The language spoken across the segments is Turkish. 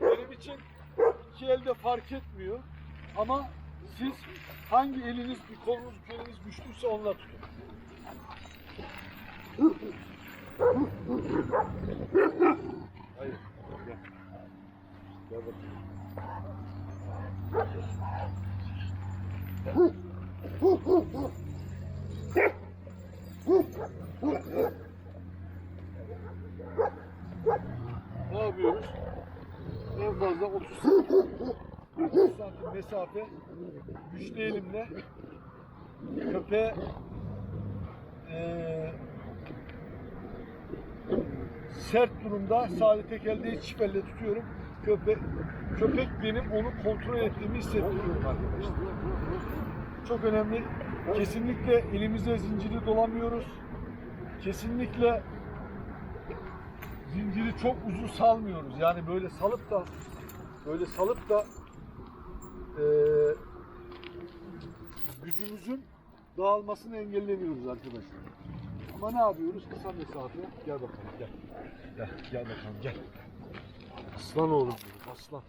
Benim için iki elde fark etmiyor. Ama siz hangi eliniz, bir kolunuz, bir eliniz güçlüyse onunla tutun. Hayır. Gel. Gel bakayım. Yapıyoruz? En fazla 30 santim, 30 santim mesafe güçlü elimle köpeğe eee sert durumda sadece tek elde çift elle tutuyorum. Köpek, köpek benim onu kontrol ettiğimi hissettiriyorum arkadaşlar. Çok önemli. Kesinlikle elimizde zinciri dolamıyoruz. Kesinlikle zinciri çok uzun salmıyoruz. Yani böyle salıp da böyle salıp da eee gücümüzün dağılmasını engellemiyoruz arkadaşlar. Ama ne yapıyoruz? Kısa mesafe. Gel bakalım gel. Gel, gel bakalım gel. Aslan oğlum benim aslan.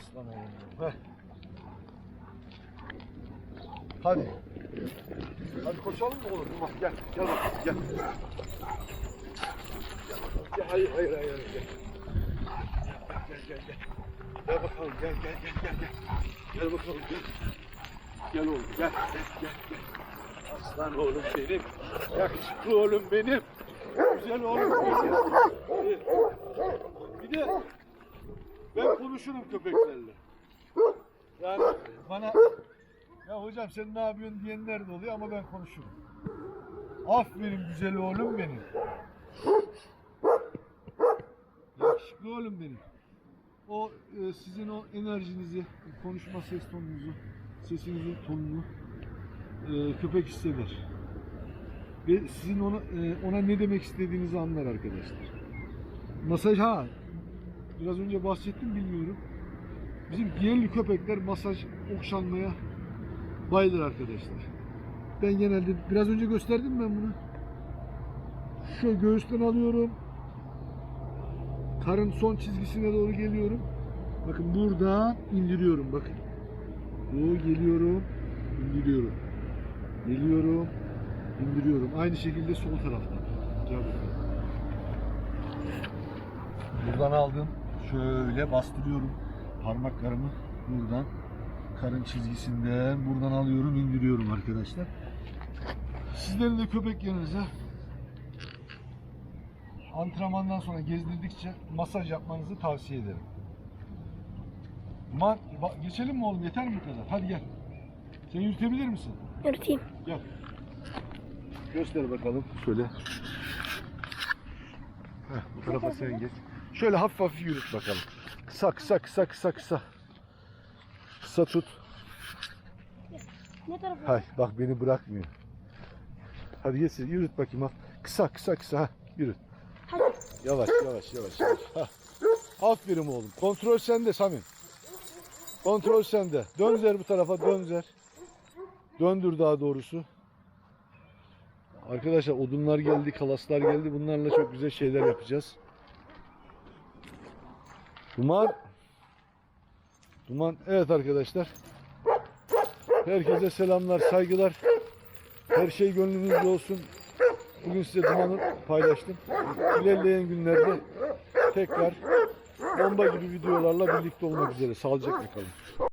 Aslan oğlum benim. Heh. Hadi. Hadi koşalım mı oğlum? Bak gel. Gel bakalım gel. Hayır hayır hayır. Gel gel gel. Gel bakalım gel gel gel gel. Gel, gel bakalım gel. Gel oğlum gel gel gel. gel. Aslan oğlum benim. Yakışıklı oğlum benim. Güzel oğlum benim. Bir de ben konuşurum köpeklerle. Yani bana ya hocam sen ne yapıyorsun diyenler de oluyor ama ben konuşurum. Aferin güzel oğlum benim. Yakışıklı oğlum benim. O e, sizin o enerjinizi, konuşma ses tonunuzu, sesinizin tonunu e, köpek hisseder. Ve sizin ona, e, ona ne demek istediğinizi anlar arkadaşlar. Masaj ha biraz önce bahsettim bilmiyorum. Bizim yerli köpekler masaj okşanmaya bayılır arkadaşlar. Ben genelde biraz önce gösterdim ben bunu. Şöyle göğüsten alıyorum. Karın son çizgisine doğru geliyorum. Bakın buradan indiriyorum bakın. Bu geliyorum, indiriyorum. Geliyorum, indiriyorum. Aynı şekilde sol taraftan. Gel. Buradan aldım. Şöyle bastırıyorum parmaklarımı buradan karın çizgisinden buradan alıyorum indiriyorum arkadaşlar. Sizlerin de köpek yerinize antrenmandan sonra gezdirdikçe masaj yapmanızı tavsiye ederim. Ma ba- geçelim mi oğlum yeter mi bu kadar? Hadi gel. Sen yürütebilir misin? Yürüteyim. Gel. Göster bakalım. Şöyle. Heh, bu tarafa sen geç. Şöyle hafif hafif yürüt bakalım. Kısa kısa kısa kısa kısa. Kısa tut. Ne tarafa? Hay bak beni bırakmıyor. Hadi geç yürüt bakayım. Kısa kısa kısa. Yürüt. Yavaş yavaş yavaş yavaş. Ha. Aferin oğlum. Kontrol sende Samim. Kontrol sende. Dön zer bu tarafa dön zer. Döndür daha doğrusu. Arkadaşlar odunlar geldi, kalaslar geldi. Bunlarla çok güzel şeyler yapacağız. Duman. Duman. Evet arkadaşlar. Herkese selamlar, saygılar. Her şey gönlünüzde olsun. Bugün size dumanı paylaştım. İlerleyen günlerde tekrar bomba gibi videolarla birlikte olmak üzere. Sağlıcakla kalın.